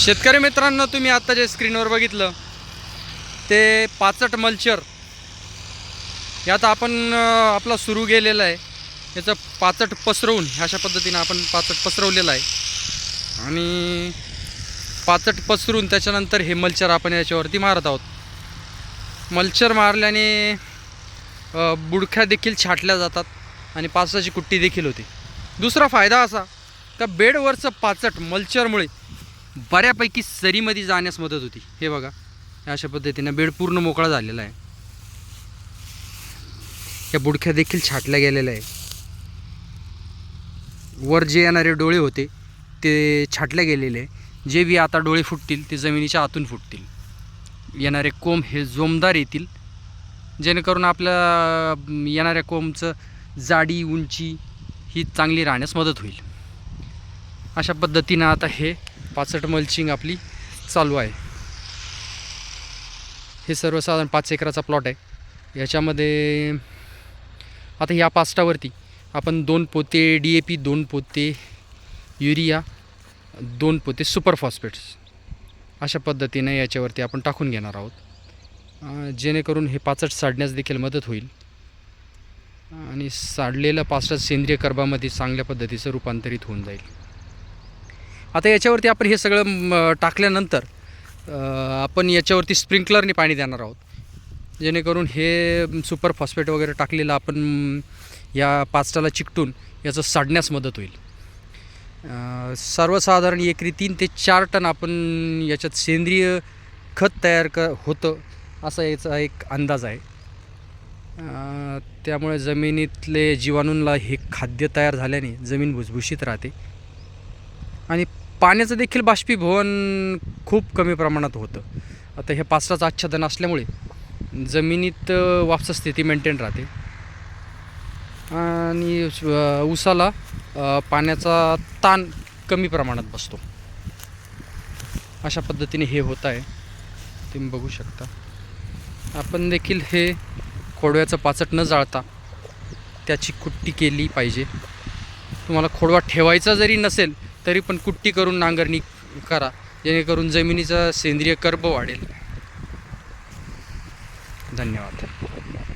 शेतकरी मित्रांनो तुम्ही आता जे स्क्रीनवर बघितलं ते पाचट मल्चर. यात आपण आपला सुरू केलेला आहे. याचं पाचट पसरवून अशा पद्धतीनं आपण पाचट पसरवलेलं आहे. आणि पाचट पसरून त्याच्यानंतर हे मल्चर आपण याच्यावरती मारत आहोत. मल्चर मारल्याने बुडख्या देखील छाटल्या जातात आणि पाचसाची कुट्टी देखील होते. दुसरा फायदा असा का बेडवरचं पाचट मल्चरमुळे बऱ्यापैकी सरीमध्ये जाण्यास मदत होती. हे बघा अशा पद्धतीनं बेड पूर्ण मोकळा झालेला आहे. या बुडख्या देखील छाटल्या गेलेल्या आहे वर जे येणारे डोळे होते ते छाटले गेलेले आहे. जे बी आता डोळे फुटतील ते जमिनीच्या आतून फुटतील. येणारे कोंब हे जोमदार येतील. जेणेकरून आपल्या येणाऱ्या कोंबचं जाडी उंची ही चांगली राहण्यास मदत होईल. अशा पद्धतीनं आता हे पाचट मल्चिंग आपली चालू आहे. हे सर्वसाधारण पाच एकराचा प्लॉट आहे. याच्यामध्ये आता ह्या पास्टावरती आपण दोन पोते डी ए पी दोन पोते युरिया दोन पोते सुपर फॉस्फेट्स अशा पद्धतीने याच्यावरती आपण टाकून घेणार आहोत. जेणेकरून हे पाचट साडण्यास देखील मदत होईल. आणि साडलेलं पाचट सेंद्रिय कर्बामध्ये चांगल्या पद्धतीचं रूपांतरित होऊन जाईल. आता याच्यावरती आपण हे सगळं टाकल्यानंतर आपण याच्यावरती स्प्रिंकलरने पाणी देणार आहोत. जेणेकरून हे सुपर फॉस्फेट वगैरे टाकलेलं आपण या पाचटाला चिकटून याचं साडण्यास मदत होईल. सर्वसाधारण एकरी तीन ते चार टन आपण याच्यात सेंद्रिय खत तयार क होतं असा याचा एक अंदाज आहे. त्यामुळे जमिनीतले जीवाणूंला हे खाद्य तयार झाल्याने जमीन भुसभुशीत राहते. आणि पाण्याचं देखील बाष्पीभवन खूप कमी प्रमाणात होतं. आता हे पाचराचं आच्छादन असल्यामुळे जमिनीत अं, वापसा स्थिती मेंटेन राहते. आणि ऊसाला पाण्याचा ताण कमी प्रमाणात बसतो. अशा पद्धतीने हे होत आहे. तुम्ही बघू शकता. आपण देखील हे खोडव्याचं पाचट न जाळता त्याची कुट्टी केली पाहिजे. तुम्हाला खोडवा ठेवायचा जरी नसेल तरी पण कुट्टी करून नांगरणी करा जेणेकरून जमिनीचा सेंद्रिय कर्ब वाढेल. धन्यवाद.